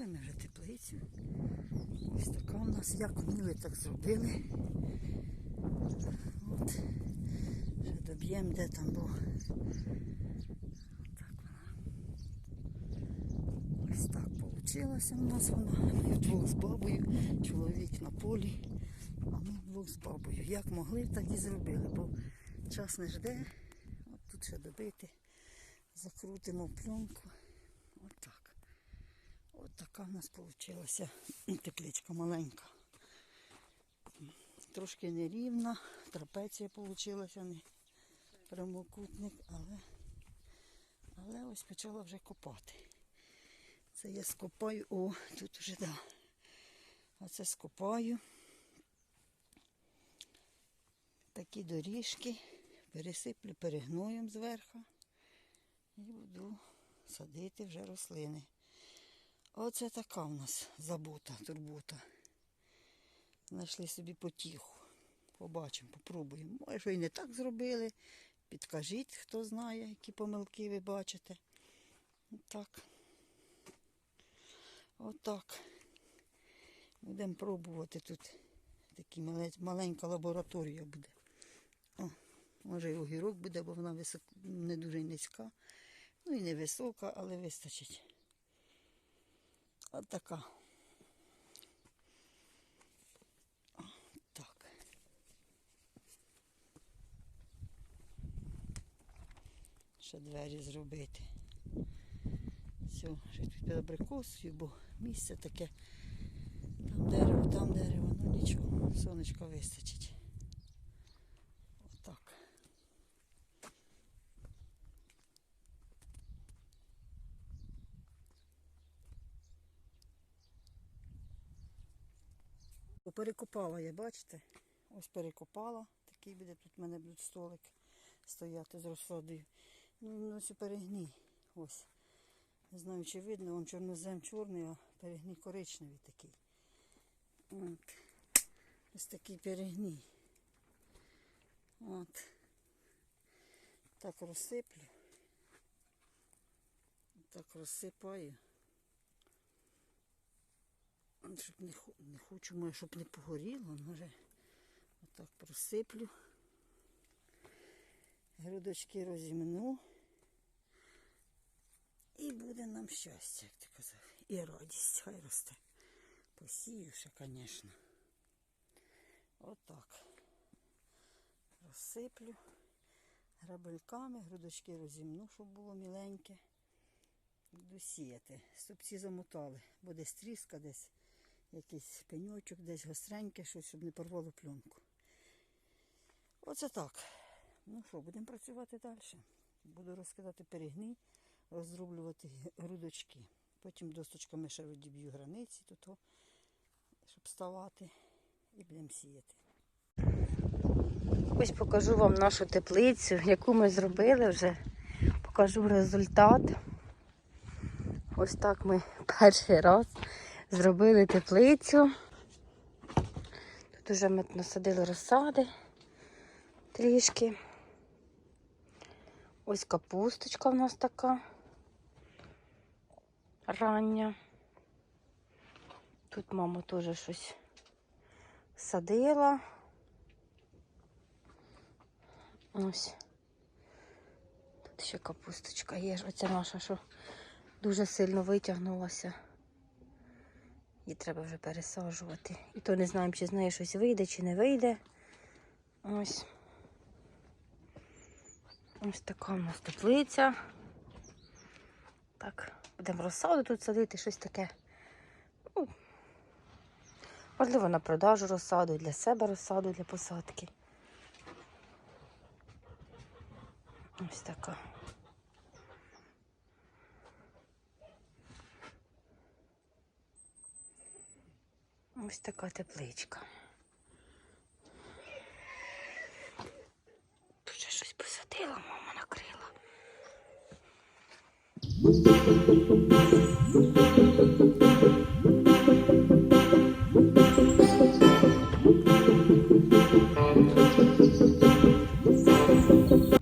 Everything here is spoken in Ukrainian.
зробили ми вже теплицю. Ось така у нас, як вміли, так зробили. От. Ще доб'ємо, де там був. Так вона. Ось так вийшло у нас вона. Ми вдвох з бабою, чоловік на полі, а ми вдвох з бабою. Як могли, так і зробили, бо час не жде. От тут ще добити, закрутимо пленку. От така в нас вийшла тепличка маленька. Трошки нерівна, трапеція вийшла, не прямокутник, але, але ось почала вже копати. Це я скопаю, о, тут вже да. Оце скопаю. Такі доріжки, пересиплю перегноєм зверху і буду садити вже рослини. Оце така в нас забота, турбота. Знайшли собі потіху. Побачимо, попробуємо. Може, і не так зробили. Підкажіть, хто знає, які помилки ви бачите. Отак. Отак. Будемо пробувати тут. Такі мале- маленька лабораторія буде. О, може і огірок буде, бо вона висок... не дуже низька. Ну і не висока, але вистачить. От така. Так. Ще двері зробити. Все, ще тут абрикосую, бо місце таке. Там дерево, там дерево, ну нічого, сонечко вистачить. Отак. Перекопала я, бачите? Ось перекопала. Такий буде, тут в мене буде столик стояти з розсадою. Ну, він ось перегній. Ось. Не знаю, чи видно, вон чорнозем чорний, а перегній коричневий такий. От. Ось такий перегній. От. Так розсиплю. Так розсипаю. Щоб не, не хочу, може, щоб не погоріло, може отак просиплю. Грудочки розімну. І буде нам щастя, як ти казав. І радість хай росте. Посію ще, звісно. Отак. Розсиплю грабельками, грудочки розімну, щоб було міленьке. Буду сіяти. Стопці замотали. Бо десь тріска, десь якийсь пеньочок, десь гостреньке, щось, щоб не порвало пленку. Оце так. Ну що, будемо працювати далі. Буду розкидати перегній, розрублювати грудочки. Потім досточками ще відіб'ю границі, тут, о, щоб ставати, і будемо сіяти. Ось покажу вам нашу теплицю, яку ми зробили вже. Покажу результат. Ось так ми перший раз зробили теплицю. Тут вже ми насадили розсади трішки. Ось капусточка в нас така рання. Тут мама теж щось садила. Ось. Тут ще капусточка є. Оця наша, що дуже сильно витягнулася. Її треба вже пересаджувати. І то не знаємо, чи з неї щось вийде, чи не вийде. Ось. Ось така у нас теплиця. Так, будемо розсаду тут садити, щось таке. Ну, можливо, на продажу розсаду, для себе розсаду для посадки. Ось така. Ось така тепличка. Тут ще щось посадила, мама накрила.